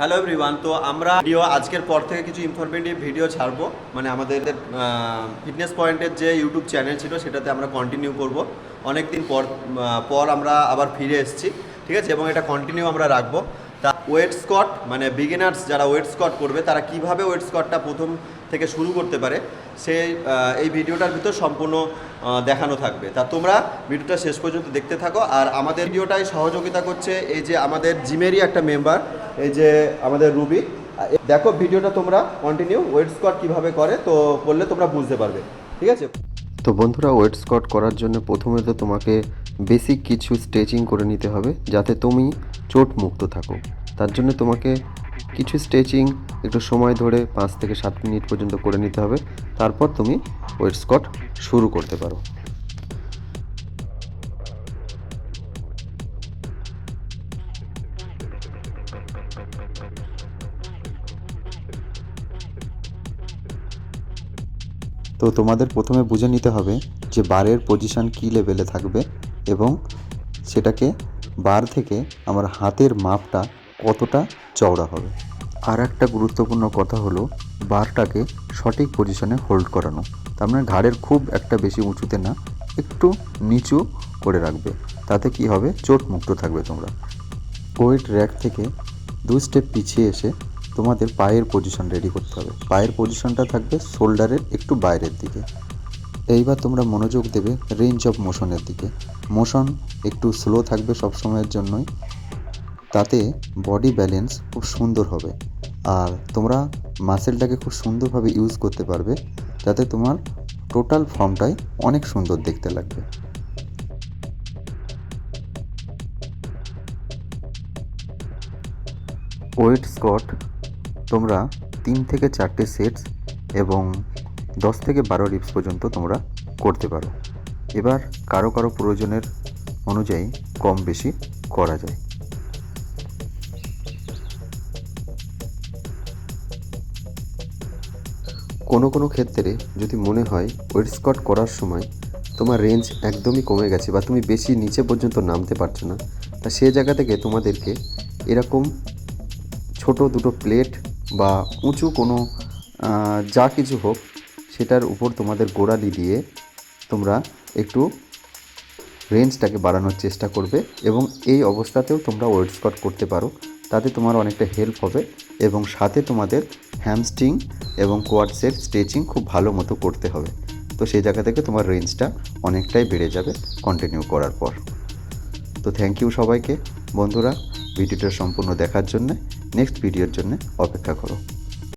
Hello everyone তো আমরা video আজকের পর থেকে কিছু ইনফরমেটিভ ভিডিও ছাড়বো। মানে আমাদের ফিটনেস পয়েন্টের যে ইউটিউব চ্যানেল ছিল, সেটাতে আমরা কন্টিনিউ করব। অনেক দিন পর পর আমরা আবার ফিরে এসেছি, ঠিক আছে? এবং এটা কন্টিনিউ আমরা রাখব। ওয়েট স্কট মানে বিগিনার্স যারা ওয়েট স্কট করবে, তারা কীভাবে ওয়েট স্কটটা প্রথম থেকে শুরু করতে পারে, সে এই ভিডিওটার ভিতর সম্পূর্ণ দেখানো থাকবে। তা তোমরা ভিডিওটা শেষ পর্যন্ত দেখতে থাকো। আর আমাদের ভিডিওটাই সহযোগিতা করছে এই যে আমাদের জিমেরই একটা মেম্বার এই যে আমাদের রুবি। দেখো ভিডিওটা তোমরা কন্টিনিউ ওয়েট স্কট কীভাবে করে, তো করলে তোমরা বুঝতে পারবে। ঠিক আছে? তো বন্ধুরা, ওয়েট স্কট করার জন্য প্রথমে তো তোমাকে বেসিক কিছু স্ট্রেচিং করে নিতে হবে, যাতে তুমি চোট মুক্ত থাকো। তার জন্য তোমাকে কিছু স্ট্রেচিং একটু সময় ধরে পাঁচ থেকে সাত মিনিট পর্যন্ত করে নিতে হবে। তারপর তুমি ওয়েট স্কট শুরু করতে পারো। তো তোমাদের প্রথমে বুঝে নিতে হবে যে বারের পজিশন কী লেভেলে থাকবে এবং সেটাকে বার থেকে আমার হাতের মাপটা কতটা চওড়া হবে? আর একটা গুরুত্বপূর্ণ কথা হলো, বারটাকে সঠিক পজিশনে হোল্ড করানো। তার মানে ঘাড়ের খুব একটা বেশি উঁচুতে না, একটু নিচু করে রাখবে। তাতে কি হবে? চোট মুক্ত থাকবে তোমরা। ওয়েট র্যাক থেকে দু স্টেপ পিছিয়ে এসে তোমাদের পায়ের পজিশন রেডি করতে হবে। পায়ের পজিশনটা থাকবে শোল্ডারের একটু বাইরের দিকে। এইবার তোমরা মনোযোগ দেবে রেঞ্জ অফ মোশনের দিকে। মোশন একটু স্লো থাকবে সব সময়ের জন্যই। তাতে বডি ব্যালেন্স খুব সুন্দর হবে। আর তোমরা মাসেলটাকে খুব সুন্দরভাবে ইউজ করতে পারবে যাতে তোমার টোটাল ফর্মটাই অনেক সুন্দর দেখতে লাগবে। ওয়েট স্কট তোমরা তিন থেকে চারটে সেটস এবং দশ থেকে বারো রিপস পর্যন্ত তোমরা করতে পারো। এবার কারও কারও প্রয়োজনের অনুযায়ী কম বেশি করা যায়। কোনো কোনো ক্ষেত্রে যদি মনে হয় ওয়েট স্কট করার সময় তোমার রেঞ্জ একদমই কমে গেছে বা তুমি বেশি নিচে পর্যন্ত নামতে পারছ না, তা সে জায়গা থেকে তোমাদেরকে এরকম ছোট দুটো প্লেট বা উঁচু কোনো যা কিছু হোক সেটার উপর তোমাদের গোড়ালি দিয়ে তোমরা একটু রেঞ্জটাকে বাড়ানোর চেষ্টা করবে এবং এই অবস্থাতেও তোমরা ওয়েট স্কট করতে পারো। তাতে তোমার অনেকটা হেল্প হবে এবং সাথে তোমাদের হ্যামস্ট্রিং এবং কোয়াডসের স্ট্রেচিং খুব ভালো মতো করতে হবে। তো সেই জায়গা থেকে তোমার রেঞ্জটা অনেকটাই বেড়ে যাবে কন্টিনিউ করার পর। তো থ্যাংক ইউ সবাইকে। বন্ধুরা, ভিডিওটা সম্পূর্ণ দেখার জন্য নেক্সট ভিডিওর জন্য অপেক্ষা করো।